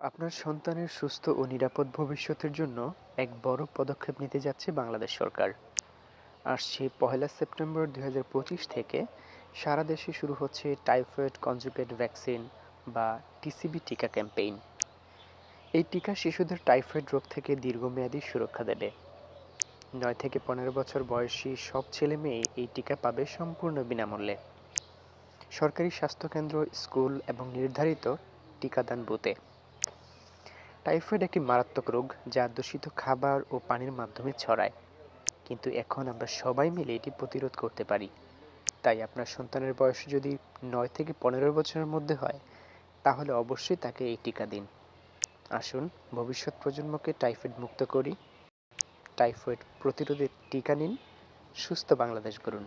আপনার সন্তানের সুস্থ ও নিরাপদ ভবিষ্যতের জন্য এক বড় পদক্ষেপ নিতে যাচ্ছে বাংলাদেশ সরকার। আসছে পহেলা সেপ্টেম্বর দু হাজার পঁচিশ থেকে সারা দেশে শুরু হচ্ছে টাইফয়েড কনজুগেট ভ্যাকসিন বা টিসিবি টিকা ক্যাম্পেইন। এই টিকা শিশুদের টাইফয়েড রোগ থেকে দীর্ঘমেয়াদী সুরক্ষা দেবে। নয় থেকে পনেরো বছর বয়সী সব ছেলে মেয়ে এই টিকা পাবে সম্পূর্ণ বিনামূল্যে। সরকারি স্বাস্থ্যকেন্দ্র, স্কুল এবং নির্ধারিত টিকাদান বুথে। টাইফয়েড একটি মারাত্মক রোগ যা দূষিত খাবার ও পানির মাধ্যমে ছড়ায়। কিন্তু এখন আমরা সবাই মিলে এটি প্রতিরোধ করতে পারি। তাই আপনার সন্তানের বয়স যদি নয় থেকে পনেরো বছরের মধ্যে হয়, তাহলে অবশ্যই তাকে এই টিকা দিন। আসুন, ভবিষ্যৎ প্রজন্মকে টাইফয়েড মুক্ত করি। টাইফয়েড প্রতিরোধের টিকা নিন। সুস্থ বাংলাদেশ গড়ুন।